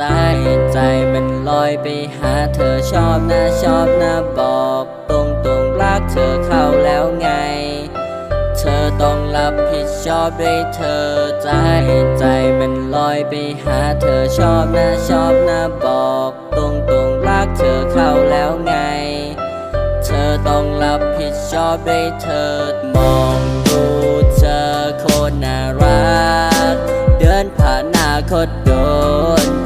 จใจมันลอยไปหาเธอชอบนะชอบนะบอกตรงตรงรักเธอเข้าแล้วไง เธอต้องรับผิดชอบด้วยเธอใจใจมันลอยไปหาเธอชอบนะชอบนะบอกตรงตรงรักเธอเข้าแล้วไง เธอต้องรับผิดชอบด้วยเธอมองดูเธอคนน่ารัก เดินผ่านหน้าคตโดน